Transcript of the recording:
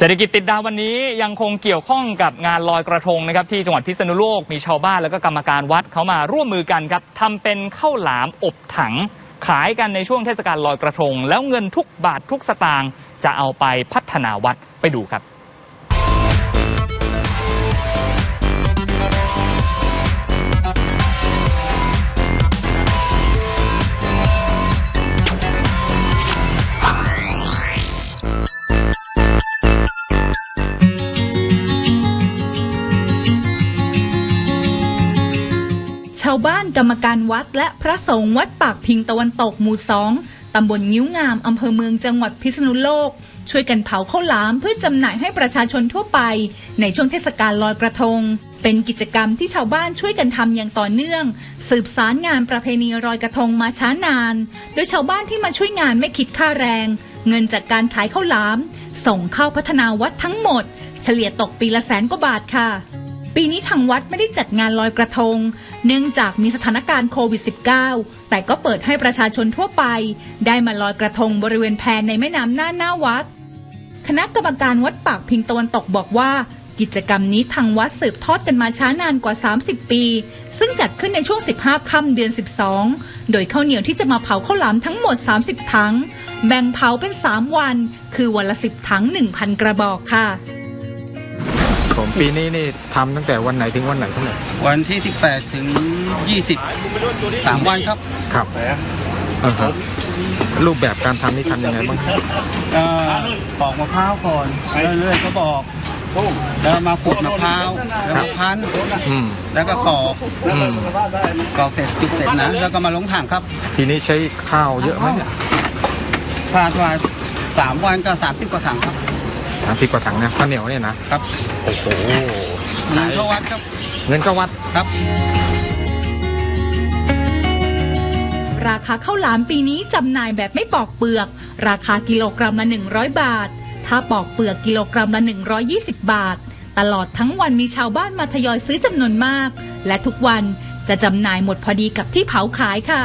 เศรษฐกิจติดดาววันนี้ยังคงเกี่ยวข้องกับงานลอยกระทงนะครับที่จังหวัดพิษณุโลกมีชาวบ้านแล้วก็กรรมการวัดเขามาร่วมมือกันครับทำเป็นข้าวหลามอบถัง ขายกันในช่วงเทศกาลลอยกระทง แล้วเงินทุกบาททุกสตางค์จะเอาไปพัฒนาวัดไปดูครับาวบ้านกรรมการวัด และพระสงฆ์วัดปากพิงตะวันตกหมู่สองตำบลงิ้วงามอำเภอเมืองจังหวัดพิษณุโลก ช่วยกันเผาข้าวหลามเพื่อจำหน่ายให้ประชาชนทั่วไป ในช่วงเทศกาลลอยกระทง เป็นกิจกรรมที่ชาวบ้านช่วยกันทำอย่างต่อเนื่อง สืบสารงานประเพณีลอยกระทงมาช้านาน โดยชาวบ้านที่มาช่วยงานไม่คิดค่าแรง เงินจากการขายข้าวหลาม ส่งเข้าพัฒนาวัดทั้งหมด เฉลี่ยตกปีละแสนกว่าบาทค่ะ ปีนี้ทางวัดไม่ได้จัดงานลอยกระทง เนื่องจากมีสถานการณ์โควิด -19 แต่ก็เปิดให้ประชาชนทั่วไป ได้มาลอยกระทงบริเวณแพในแม่น้ำน่านหน้าวัด คณะกรรมการวัดปากพิงตะวันตกบอกว่า กิจกรรมนี้ทางวัดสืบทอดกันมาช้านานกว่า 30 ปี ซึ่งจัดขึ้นในช่วง 15 ค่ำเดือน 12 โดยข้าวเหนียวที่จะมาเผาข้าวหลามทั้งหมด 30 ถัง แบ่งเผาเป็น 3 วัน คือวันละ 10 ถัง 1,000 กระบอกค่ะ ผมปีนี้นี่ทำตั้งแต่วันไหนถึงวันไหนเท่าไหร่วันที่ 18 ถึง 20 3 วันครับครับอ่าฮะรูปแบบการทำนี่ทำยังไงบ้างเอ่อปอกมะพร้าวก่อนเรื่อยๆก็บอกแล้วมาขูดมะพร้าวแล้วมาพันอืมแล้วก็กรอกอืมกรอกเสร็จจุกเสร็จนะแล้วก็มาลงถังครับ ทีนี้ใช้ข้าวเยอะไหมเนี่ยผ่านมาสามวันก็30กว่าถังครับ สามสิบกว่าถังนะข้าวเหนียวเนี่ยนะครับโอ้โหเงินเข้าวัดครับ เงินก็วัดครับ ราคาข้าวหลามปีนี้จำหน่ายแบบไม่ปอกเปลือก ราคากิโลกรัมละ 100 บาท ถ้าปอกเปลือกกิโลกรัมละ 120 บาท ตลอดทั้งวันมีชาวบ้านมาทยอยซื้อจำนวนมาก และทุกวันจะจำหน่ายหมดพอดีกับที่เผาขายค่ะ